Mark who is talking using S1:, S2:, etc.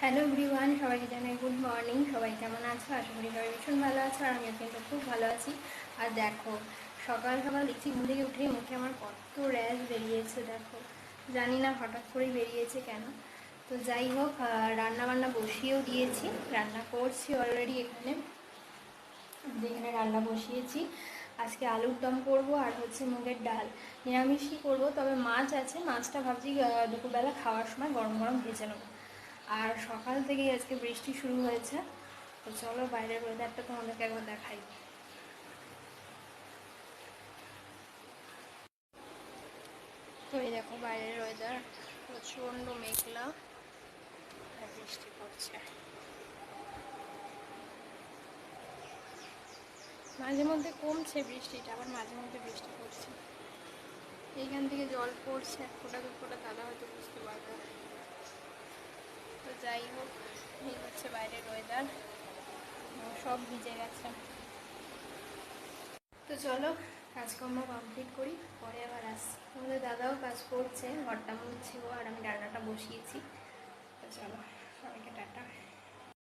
S1: Hello everyone, সবাইকে জানাই good morning. সবাই কেমন আছো? আশা করি সবাই ভীষণ ভালো আছো আর আমিও কিন্তু খুব ভালো আছি। আর দেখো, সকাল সকাল দেখছি ঘুম থেকে উঠেই মুখে আমার কত র্যাশ বেরিয়েছে, দেখো। জানি না হঠাৎ করেই বেরিয়েছে কেন। তো যাই হোক রান্না বান্না বসিয়েও দিয়েছি, রান্না করছি অলরেডি এখানে। যেখানে রান্না বসিয়েছি, আজকে আলুর দম করব আর হচ্ছে মুগের ডাল। নিরামিষই করব, তবে মাছ আছে, মাছটা ভাবছি দুপুরবেলা খাওয়ার সময় গরম গরম ভেজে নেব। আর সকাল থেকেই আজকে বৃষ্টি শুরু হয়েছে। তো চলো বাইরের ওয়েদারটা তোমাদেরকে একবার দেখাই। তো এই দেখো বাইরের ওয়েদার প্রচণ্ড মেঘলা। আর বৃষ্টি পড়ছে। মাঝে মধ্যে কমছে বৃষ্টিটা, আবার মাঝে মধ্যে বৃষ্টি পড়ছে। এইখান থেকে জল পড়ছে, এক ফোঁটা, দু ফোঁটা দাদা হয়তো যাই হোক এই হচ্ছে বাইরের ওয়েদার সব ভিজে গেছে। তো চলো, কাজকর্ম কমপ্লিট করি, পরে আবার আসছি। আমাদের দাদাও কাজ করছে, ঘরটা মুছছে আর আমি রান্নাটা বসিয়েছি।